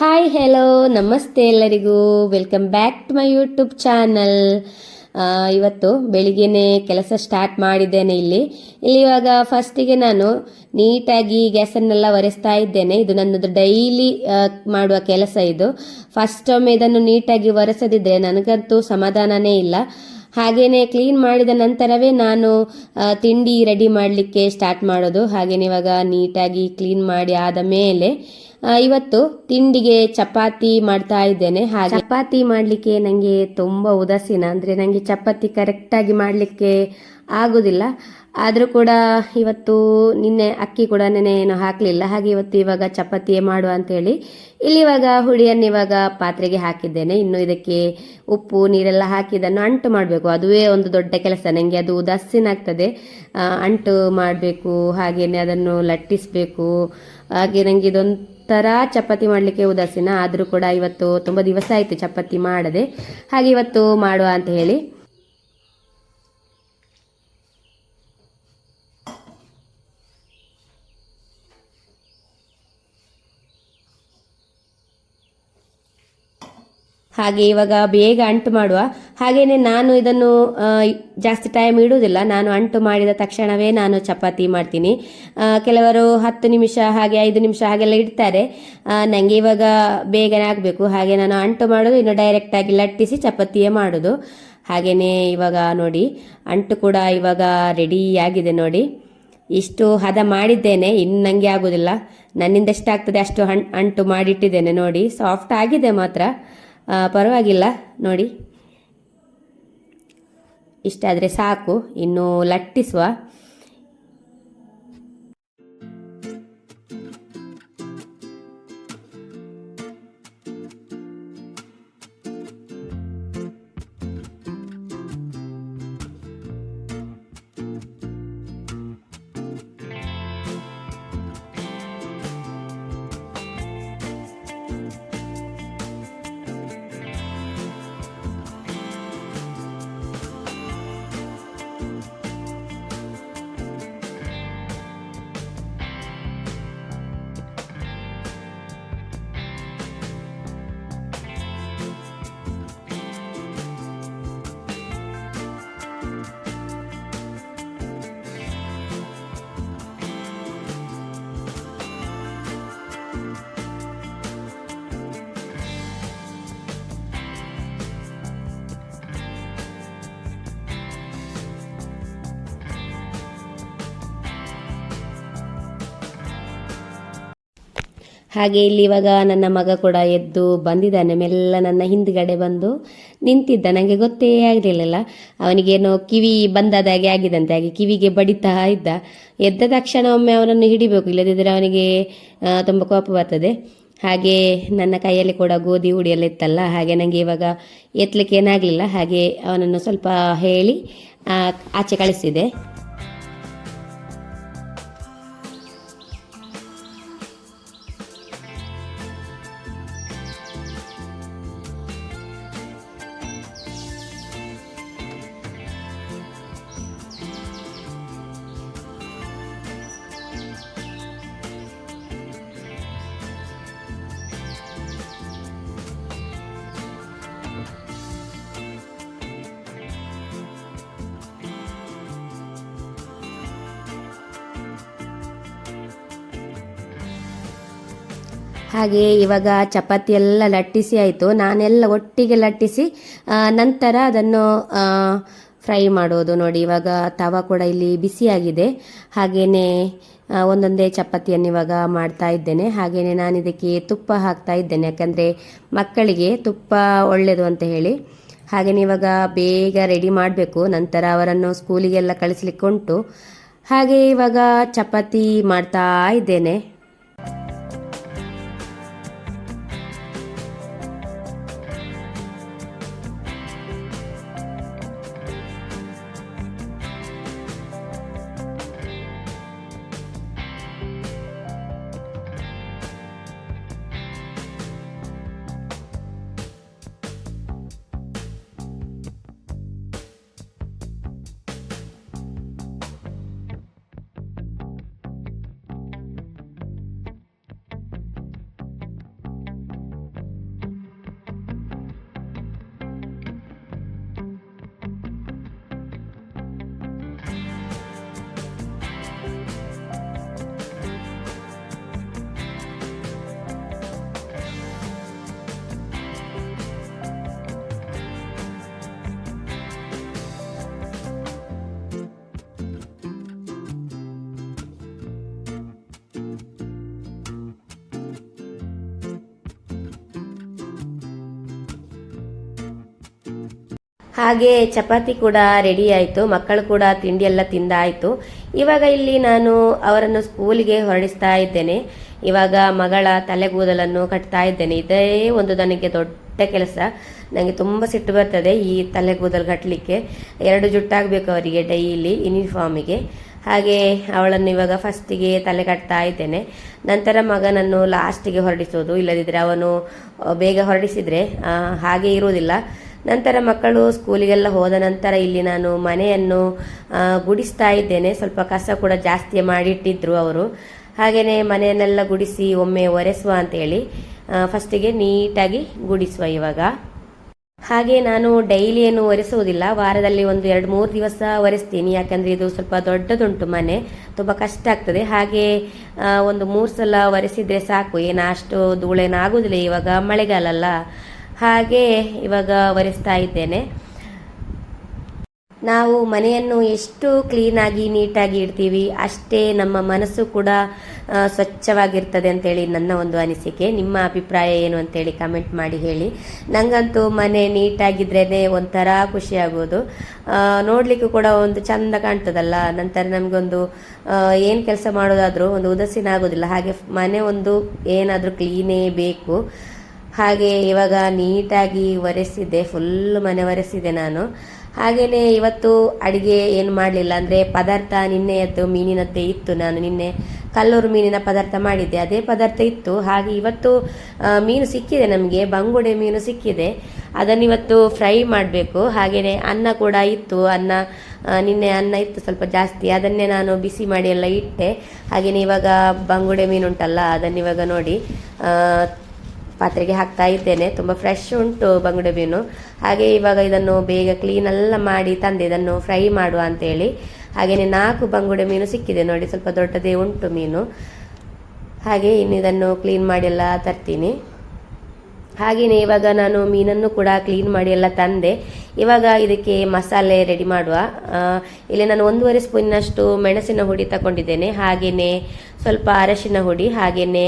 Hi hello ನಮಸ್ತೆ ಎಲ್ಲರಿಗೂ. Welcome back to my YouTube channel ಇವತ್ತು ಬೆಳಿಗ್ಗೆನೆ ಕೆಲಸ ಸ್ಟಾರ್ಟ್ ಮಾಡಿದ್ದೇನೆ ಇಲ್ಲಿ. ಇಲ್ಲಿ ಇವಾಗ ಫಸ್ಟಿಗೆ ನಾನು ನೀಟಾಗಿ ಗ್ಯಾಸನ್ನೆಲ್ಲ ಒರೆಸ್ತಾ ಇದ್ದೇನೆ. ಇದು ನನ್ನದು ಡೈಲಿ ಮಾಡುವ ಕೆಲಸ ಇದು. ಫಸ್ಟ್ ಒಮ್ಮೆ ಇದನ್ನು ನೀಟಾಗಿ ಒರೆಸದಿದ್ದರೆ ನನಗಂತೂ ಸಮಾಧಾನನೇ ಇಲ್ಲ. ಹಾಗೇನೆ ಕ್ಲೀನ್ ಮಾಡಿದ ನಂತರವೇ ನಾನು ತಿಂಡಿ ರೆಡಿ ಮಾಡಲಿಕ್ಕೆ ಸ್ಟಾರ್ಟ್ ಮಾಡೋದು. ಹಾಗೇನೆ ಇವಾಗ ನೀಟಾಗಿ ಕ್ಲೀನ್ ಮಾಡಿ ಆದ ಮೇಲೆ ಇವತ್ತು ತಿಂಡಿಗೆ ಚಪಾತಿ ಮಾಡ್ತಾ ಇದ್ದೇನೆ. ಹಾಗೆ ಚಪಾತಿ ಮಾಡ್ಲಿಕ್ಕೆ ನನಗೆ ತುಂಬಾ ಉದಾಸೀನ. ಅಂದ್ರೆ ನನಗೆ ಚಪಾತಿ ಕರೆಕ್ಟಾಗಿ ಮಾಡ್ಲಿಕ್ಕೆ ಆಗೋದಿಲ್ಲ. ಆದ್ರೂ ಕೂಡ ಇವತ್ತು ನಿನ್ನೆ ಅಕ್ಕಿ ಕೂಡ ನೆನೆ ಏನು ಹಾಕಲಿಲ್ಲ. ಹಾಗೆ ಇವತ್ತು ಇವಾಗ ಚಪಾತಿಯೇ ಮಾಡುವ ಅಂತೇಳಿ ಇಲ್ಲಿ ಇವಾಗ ಹುಳಿಯನ್ನು ಇವಾಗ ಪಾತ್ರೆಗೆ ಹಾಕಿದ್ದೇನೆ. ಇನ್ನು ಇದಕ್ಕೆ ಉಪ್ಪು, ನೀರೆಲ್ಲ ಹಾಕಿದನ್ನು ಅಂಟು ಮಾಡಬೇಕು. ಅದುವೇ ಒಂದು ದೊಡ್ಡ ಕೆಲಸ. ನನಗೆ ಅದು ಉದಾಸೀನ ಆಗ್ತದೆ. ಅಂಟು ಮಾಡಬೇಕು. ಹಾಗೇನೆ ಅದನ್ನು ಲಟ್ಟಿಸಬೇಕು. ಹಾಗೆ ನನಗೆ ಇದೊಂಥರ ಚಪಾತಿ ಮಾಡಲಿಕ್ಕೆ ಉದಾಸೀನ. ಆದರೂ ಕೂಡ ಇವತ್ತು ತುಂಬ ದಿವಸ ಆಯಿತು ಚಪಾತಿ ಮಾಡದೆ. ಹಾಗೆ ಇವತ್ತು ಮಾಡುವ ಅಂತ ಹೇಳಿ. ಹಾಗೆ ಇವಾಗ ಬೇಗ ಅಂಟು ಮಾಡುವ. ಹಾಗೇನೆ ನಾನು ಇದನ್ನು ಜಾಸ್ತಿ ಟೈಮ್ ಇಡುವುದಿಲ್ಲ. ನಾನು ಅಂಟು ಮಾಡಿದ ತಕ್ಷಣವೇ ನಾನು ಚಪಾತಿ ಮಾಡ್ತೀನಿ. ಕೆಲವರು ಹತ್ತು ನಿಮಿಷ ಹಾಗೆ ಐದು ನಿಮಿಷ ಹಾಗೆಲ್ಲ ಇಡ್ತಾರೆ. ನನಗೆ ಇವಾಗ ಬೇಗನೆ ಆಗಬೇಕು. ಹಾಗೆ ನಾನು ಅಂಟು ಮಾಡೋದು, ಇನ್ನು ಡೈರೆಕ್ಟಾಗಿ ಲಟ್ಟಿಸಿ ಚಪಾತಿಯೇ ಮಾಡೋದು. ಹಾಗೆಯೇ ಇವಾಗ ನೋಡಿ, ಅಂಟು ಕೂಡ ಇವಾಗ ರೆಡಿ ಆಗಿದೆ ನೋಡಿ. ಇಷ್ಟು ಹದ ಮಾಡಿದ್ದೇನೆ, ಇನ್ನು ನನಗೆ ಆಗೋದಿಲ್ಲ. ನನ್ನಿಂದ ಎಷ್ಟಾಗ್ತದೆ ಅಷ್ಟು ಅಂಟು ಮಾಡಿಟ್ಟಿದ್ದೇನೆ ನೋಡಿ. ಸಾಫ್ಟ್ ಆಗಿದೆ ಮಾತ್ರ. ಪರವಾಗಿಲ್ಲ ನೋಡಿ. ಇಷ್ಟಾದರೆ ಸಾಕು ಇನ್ನು ಲಟ್ಟಿಸುವ. ಹಾಗೆ ಇಲ್ಲಿ ಇವಾಗ ನನ್ನ ಮಗ ಕೂಡ ಎದ್ದು ಬಂದಿದ್ದಾನೆ. ಮೆಲ್ಲ ನನ್ನ ಹಿಂದ್ಗಡೆ ಬಂದು ನಿಂತಿದ್ದ ನನಗೆ ಗೊತ್ತೇ ಆಗಲಿಲ್ಲ ಅವನಿಗೇನೋ ಕಿವಿ ಬಂದಾದಾಗೆ ಆಗಿದಂತೆ ಹಾಗೆ ಕಿವಿಗೆ ಬಡಿತಾ ಇದ್ದ. ಎದ್ದ ತಕ್ಷಣ ಒಮ್ಮೆ ಅವನನ್ನು ಹಿಡಿಬೇಕು. ಇಲ್ಲದಿದ್ದರೆ ಅವನಿಗೆ ತುಂಬ ಕೋಪ ಬರ್ತದೆ. ಹಾಗೆ ನನ್ನ ಕೈಯಲ್ಲಿ ಕೂಡ ಗೋಧಿ ಹುಡಿಯೆಲ್ಲ ಇತ್ತಲ್ಲ. ಹಾಗೆ ನನಗೆ ಇವಾಗ ಎತ್ತಲಿಕ್ಕೆ ಏನಾಗಲಿಲ್ಲ. ಹಾಗೆ ಅವನನ್ನು ಸ್ವಲ್ಪ ಹೇಳಿ ಆಚೆ ಕಳಿಸಿದೆ. ಹಾಗೆ ಇವಾಗ ಚಪಾತಿ ಎಲ್ಲ ಲಟ್ಟಿಸಿ ಆಯಿತು. ನಾನೆಲ್ಲ ಒಟ್ಟಿಗೆ ಲಟ್ಟಿಸಿ ನಂತರ ಅದನ್ನು ಫ್ರೈ ಮಾಡೋದು ನೋಡಿ. ಇವಾಗ ತವ ಕೂಡ ಇಲ್ಲಿ ಬಿಸಿಯಾಗಿದೆ. ಹಾಗೆಯೇ ಒಂದೊಂದೇ ಚಪಾತಿಯನ್ನು ಇವಾಗ ಮಾಡ್ತಾ ಇದ್ದೇನೆ. ಹಾಗೆಯೇ ನಾನು ಇದಕ್ಕೆ ತುಪ್ಪ ಹಾಕ್ತಾ ಇದ್ದೇನೆ. ಯಾಕಂದರೆ ಮಕ್ಕಳಿಗೆ ತುಪ್ಪ ಒಳ್ಳೆಯದು ಅಂತ ಹೇಳಿ. ಹಾಗೆಯೇ ಇವಾಗ ಬೇಗ ರೆಡಿ ಮಾಡಬೇಕು. ನಂತರ ಅವರನ್ನು ಸ್ಕೂಲಿಗೆಲ್ಲ ಕಳಿಸ್ಲಿಕ್ಕೆ ಉಂಟು ಹಾಗೆ ಇವಾಗ ಚಪಾತಿ ಮಾಡ್ತಾ ಇದ್ದೇನೆ. ಹಾಗೆ ಚಪಾತಿ ಕೂಡ ರೆಡಿ ಆಯಿತು, ಮಕ್ಕಳು ಕೂಡ ತಿಂಡಿ ಎಲ್ಲ ತಿಂದಾಯಿತು. ಇವಾಗ ಇಲ್ಲಿ ನಾನು ಅವರನ್ನು ಸ್ಕೂಲಿಗೆ ಹೊರಡಿಸ್ತಾ ಇದ್ದೇನೆ. ಇವಾಗ ಮಗಳ ತಲೆಗೂದಲನ್ನು ಕಟ್ತಾ ಇದ್ದೇನೆ. ಇದೇ ಒಂದು ನನಗೆ ದೊಡ್ಡ ಕೆಲಸ. ನನಗೆ ತುಂಬ ಸಿಟ್ಟು ಬರ್ತದೆ ಈ ತಲೆಗೂದಲು ಕಟ್ಟಲಿಕ್ಕೆ ಎರಡು ಜುಟ್ಟಾಗಬೇಕು ಅವರಿಗೆ ಡೈಲಿ ಯೂನಿಫಾರ್ಮಿಗೆ ಹಾಗೆ ಅವಳನ್ನು ಇವಾಗ ಫಸ್ಟಿಗೆ ತಲೆ ಕಟ್ತಾ ಇದ್ದೇನೆ. ನಂತರ ಮಗನನ್ನು ಲಾಸ್ಟಿಗೆ ಹೊರಡಿಸೋದು. ಇಲ್ಲದಿದ್ದರೆ ಅವನು ಬೇಗ ಹೊರಡಿಸಿದರೆ ಹಾಗೆ ಇರುವುದಿಲ್ಲ. ನಂತರ ಮಕ್ಕಳು ಸ್ಕೂಲಿಗೆಲ್ಲ ಹೋದ ನಂತರ ಇಲ್ಲಿ ನಾನು ಮನೆಯನ್ನು ಗುಡಿಸ್ತಾ ಇದ್ದೇನೆ. ಸ್ವಲ್ಪ ಕಸ ಕೂಡ ಜಾಸ್ತಿ ಮಾಡಿಟ್ಟಿದ್ರು ಅವರು. ಹಾಗೆಯೇ ಮನೆಯನ್ನೆಲ್ಲ ಗುಡಿಸಿ ಒಮ್ಮೆ ಒರೆಸುವ ಅಂತೇಳಿ ಫಸ್ಟಿಗೆ ನೀಟಾಗಿ ಗುಡಿಸುವ ಇವಾಗ. ಹಾಗೆ ನಾನು ಡೈಲಿ ಏನು ಒರೆಸುವುದಿಲ್ಲ. ವಾರದಲ್ಲಿ ಒಂದು ಎರಡು ಮೂರು ದಿವಸ ಒರೆಸ್ತೀನಿ. ಯಾಕಂದ್ರೆ ಇದು ಸ್ವಲ್ಪ ದೊಡ್ಡದುಂಟು ಮನೆ, ತುಂಬ ಕಷ್ಟ ಆಗ್ತದೆ. ಹಾಗೆ ಒಂದು ಮೂರು ಸಲ ಒರೆಸಿದರೆ ಸಾಕು. ಏನು ಅಷ್ಟು ಧೂಳೇನಾಗುವುದಿಲ್ಲ ಇವಾಗ ಮಳೆಗಾಲ ಅಲ್ಲ ಹಾಗೆ ಇವಾಗ ಒರೆಸ್ತಾ ಇದ್ದೇನೆ. ನಾವು ಮನೆಯನ್ನು ಎಷ್ಟು ಕ್ಲೀನಾಗಿ ನೀಟಾಗಿ ಇಡ್ತೀವಿ ಅಷ್ಟೇ ನಮ್ಮ ಮನಸ್ಸು ಕೂಡ ಸ್ವಚ್ಛವಾಗಿರ್ತದೆ ಅಂತೇಳಿ ನನ್ನ ಒಂದು ಅನಿಸಿಕೆ. ನಿಮ್ಮ ಅಭಿಪ್ರಾಯ ಏನು ಅಂತೇಳಿ ಕಮೆಂಟ್ ಮಾಡಿ ಹೇಳಿ. ನಂಗಂತೂ ಮನೆ ನೀಟಾಗಿದ್ರೇ ಒಂಥರ ಖುಷಿ ಆಗೋದು. ಆ, ನೋಡ್ಲಿಕ್ಕೂ ಕೂಡ ಒಂದು ಚಂದ ಕಾಣ್ತದಲ್ಲ. ನಂತರ ನಮಗೊಂದು ಏನು ಕೆಲಸ ಮಾಡೋದಾದರೂ ಒಂದು ಉದಾಸೀನ ಆಗೋದಿಲ್ಲ. ಹಾಗೆ ಮನೆ ಒಂದು ಏನಾದರೂ ಕ್ಲೀನೇ ಬೇಕು. ಹಾಗೆ ಇವಾಗ ನೀಟಾಗಿ ಒರೆಸಿದ್ದೆ ಫುಲ್ ಮನೆ ಒರೆಸಿದೆ ನಾನು. ಹಾಗೆಯೇ ಇವತ್ತು ಅಡಿಗೆ ಏನು ಮಾಡಲಿಲ್ಲ ಅಂದರೆ ಪದಾರ್ಥ ನಿನ್ನೆಯದ್ದು ಮೀನಿನದ್ದೇ ಇತ್ತು. ನಾನು ನಿನ್ನೆ ಕಲ್ಲೂರು ಮೀನಿನ ಪದಾರ್ಥ ಮಾಡಿದ್ದೆ, ಅದೇ ಪದಾರ್ಥ ಇತ್ತು. ಹಾಗೆ ಇವತ್ತು ಮೀನು ಸಿಕ್ಕಿದೆ ನಮಗೆ, ಬಂಗುಡೆ ಮೀನು ಸಿಕ್ಕಿದೆ. ಅದನ್ನು ಇವತ್ತು ಫ್ರೈ ಮಾಡಬೇಕು. ಹಾಗೆಯೇ ಅನ್ನ ಕೂಡ ಇತ್ತು, ಅನ್ನ ನಿನ್ನೆ ಅನ್ನ ಇತ್ತು ಸ್ವಲ್ಪ ಜಾಸ್ತಿ. ಅದನ್ನೇ ನಾನು ಬಿಸಿ ಮಾಡಿ ಎಲ್ಲ ಇಟ್ಟೆ. ಹಾಗೆಯೇ ಇವಾಗ ಬಂಗುಡೆ ಮೀನು ಉಂಟಲ್ಲ ಅದನ್ನಿವಾಗ ನೋಡಿ ಪಾತ್ರೆಗೆ ಹಾಕ್ತಾ ಇದ್ದೇನೆ. ತುಂಬ ಫ್ರೆಶ್ ಉಂಟು ಬಂಗುಡೆ ಮೀನು. ಹಾಗೆ ಇವಾಗ ಇದನ್ನು ಬೇಗ ಕ್ಲೀನ್ ಎಲ್ಲ ಮಾಡಿ ತಂದೆ ಇದನ್ನು ಫ್ರೈ ಮಾಡುವ ಅಂತೇಳಿ. ಹಾಗೆಯೇ ನಾಲ್ಕು ಬಂಗುಡೆ ಮೀನು ಸಿಕ್ಕಿದೆ ನೋಡಿ, ಸ್ವಲ್ಪ ದೊಡ್ಡದೇ ಉಂಟು ಮೀನು. ಹಾಗೆ ಇನ್ನು ಇದನ್ನು ಕ್ಲೀನ್ ಮಾಡಿ ಎಲ್ಲ ತರ್ತೀನಿ. ಹಾಗೆಯೇ ಇವಾಗ ನಾನು ಮೀನನ್ನು ಕೂಡ ಕ್ಲೀನ್ ಮಾಡಿ ಎಲ್ಲ ತಂದೆ. ಇವಾಗ ಇದಕ್ಕೆ ಮಸಾಲೆ ರೆಡಿ ಮಾಡುವ. ಇಲ್ಲಿ ನಾನು ಒಂದೂವರೆ ಸ್ಪೂನ್ನಷ್ಟು ಮೆಣಸಿನ ಹುಡಿ ತಗೊಂಡಿದ್ದೇನೆ. ಹಾಗೆಯೇ ಸ್ವಲ್ಪ ಅರಶಿನ ಹುಡಿ ಹಾಗೆಯೇ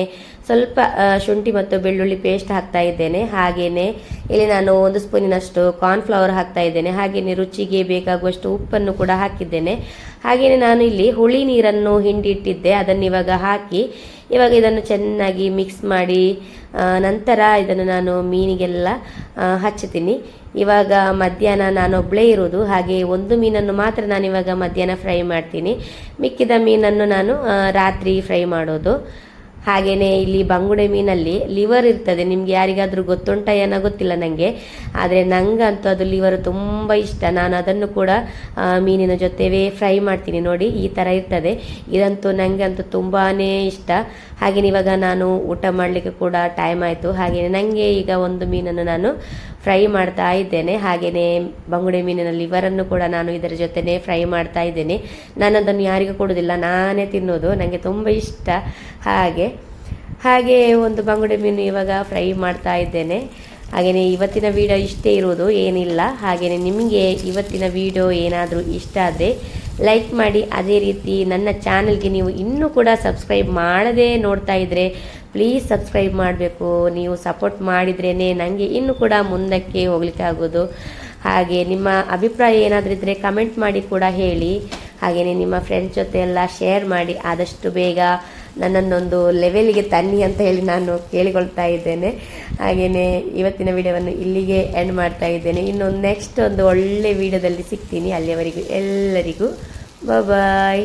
ಸ್ವಲ್ಪ ಶುಂಠಿ ಮತ್ತು ಬೆಳ್ಳುಳ್ಳಿ ಪೇಸ್ಟ್ ಹಾಕ್ತಾ ಇದ್ದೇನೆ. ಹಾಗೆಯೇ ಇಲ್ಲಿ ನಾನು ಒಂದು ಸ್ಪೂನಿನಷ್ಟು ಕಾರ್ನ್ಫ್ಲವರ್ ಹಾಕ್ತಾ ಇದ್ದೇನೆ. ಹಾಗೆಯೇ ರುಚಿಗೆ ಬೇಕಾಗುವಷ್ಟು ಉಪ್ಪನ್ನು ಕೂಡ ಹಾಕಿದ್ದೇನೆ. ಹಾಗೆಯೇ ನಾನು ಇಲ್ಲಿ ಹುಳಿ ನೀರನ್ನು ಹಿಂಡಿಟ್ಟಿದ್ದೆ. ಅದನ್ನು ಇವಾಗ ಹಾಕಿ, ಇವಾಗ ಇದನ್ನು ಚೆನ್ನಾಗಿ ಮಿಕ್ಸ್ ಮಾಡಿ ನಂತರ ಇದನ್ನು ನಾನು ಮೀನಿಗೆಲ್ಲ ಹಚ್ಚುತ್ತೀನಿ. ಇವಾಗ ಮಧ್ಯಾಹ್ನ ನಾನು ಒಬ್ಬಳೇ ಇರೋದು ಹಾಗೆ ಒಂದು ಮೀನನ್ನು ಮಾತ್ರ ನಾನು ಇವಾಗ ಮಧ್ಯಾಹ್ನ ಫ್ರೈ ಮಾಡ್ತೀನಿ. ಮಿಕ್ಕಿದ ಮೀನನ್ನು ನಾನು ರಾತ್ರಿ ಫ್ರೈ ಮಾಡೋದು. ಹಾಗೆಯೇ ಇಲ್ಲಿ ಬಂಗುಡೆ ಮೀನಲ್ಲಿ ಲಿವರ್ ಇರ್ತದೆ. ನಿಮ್ಗೆ ಯಾರಿಗಾದ್ರೂ ಗೊತ್ತುಂಟ ಏನೋ ಗೊತ್ತಿಲ್ಲ ನನಗೆ ಆದರೆ ನಂಗಂತೂ ಅದು ಲಿವರ್ ತುಂಬ ಇಷ್ಟ. ನಾನು ಅದನ್ನು ಕೂಡ ಮೀನಿನ ಜೊತೆವೇ ಫ್ರೈ ಮಾಡ್ತೀನಿ ನೋಡಿ, ಈ ಥರ ಇರ್ತದೆ. ಇದಂತೂ ನನಗಂತೂ ಅಂತೂ ತುಂಬಾ ಇಷ್ಟ. ಹಾಗೆಯೇ ಇವಾಗ ನಾನು ಊಟ ಮಾಡಲಿಕ್ಕೆ ಕೂಡ ಟೈಮ್ ಆಯಿತು. ಹಾಗೆಯೇ ನನಗೆ ಈಗ ಒಂದು ಮೀನನ್ನು ನಾನು ಫ್ರೈ ಮಾಡ್ತಾ ಇದ್ದೇನೆ. ಹಾಗೆಯೇ ಬಂಗುಡೆ ಮೀನಿನ ಲಿವರನ್ನು ಕೂಡ ನಾನು ಇದರ ಜೊತೆನೇ ಫ್ರೈ ಮಾಡ್ತಾ ಇದ್ದೇನೆ. ನಾನು ಅದನ್ನು ಯಾರಿಗೂ ಕೊಡೋದಿಲ್ಲ ನಾನೇ ತಿನ್ನೋದು ನನಗೆ ತುಂಬ ಇಷ್ಟ. ಹಾಗೆ ಹಾಗೆ ಒಂದು ಬಂಗುಡೆ ಮೀನು ಇವಾಗ ಫ್ರೈ ಮಾಡ್ತಾ ಇದ್ದೇನೆ. ಹಾಗೆಯೇ ಇವತ್ತಿನ ವಿಡಿಯೋ ಇಷ್ಟೇ ಇರೋದು ಏನಿಲ್ಲ. ಹಾಗೆಯೇ ನಿಮಗೆ ಇವತ್ತಿನ ವಿಡಿಯೋ ಏನಾದರೂ ಇಷ್ಟ ಆದರೆ ಲೈಕ್ ಮಾಡಿ. ಅದೇ ರೀತಿ ನನ್ನ ಚಾನಲ್ಗೆ ನೀವು ಇನ್ನೂ ಕೂಡ ಸಬ್ಸ್ಕ್ರೈಬ್ ಮಾಡದೇ ನೋಡ್ತಾ ಇದ್ದರೆ ಪ್ಲೀಸ್ ಸಬ್ಸ್ಕ್ರೈಬ್ ಮಾಡಬೇಕು. ನೀವು ಸಪೋರ್ಟ್ ಮಾಡಿದ್ರೇ ನನಗೆ ಇನ್ನೂ ಕೂಡ ಮುಂದಕ್ಕೆ ಹೋಗ್ಲಿಕ್ಕೆ ಆಗೋದು. ಹಾಗೆ ನಿಮ್ಮ ಅಭಿಪ್ರಾಯ ಏನಾದರೂ ಇದ್ದರೆ ಕಮೆಂಟ್ ಮಾಡಿ ಕೂಡ ಹೇಳಿ. ಹಾಗೆಯೇ ನಿಮ್ಮ ಫ್ರೆಂಡ್ಸ್ ಜೊತೆ ಎಲ್ಲ ಶೇರ್ ಮಾಡಿ. ಆದಷ್ಟು ಬೇಗ ನನ್ನನ್ನೊಂದು ಲೆವೆಲ್ಗೆ ತನ್ನಿ ಅಂತ ಹೇಳಿ ನಾನು ಕೇಳಿಕೊಳ್ತಾ ಇದ್ದೇನೆ. ಹಾಗೆಯೇ ಇವತ್ತಿನ ವಿಡಿಯೋವನ್ನು ಇಲ್ಲಿಗೆ ಎಂಡ್ ಮಾಡ್ತಾ ಇದ್ದೇನೆ. ಇನ್ನು ನೆಕ್ಸ್ಟ್ ಒಂದು ಒಳ್ಳೆ ವಿಡಿಯೋದಲ್ಲಿ ಸಿಗ್ತೀನಿ. ಅಲ್ಲಿಯವರೆಗೂ ಎಲ್ಲರಿಗೂ ಬಾಯ್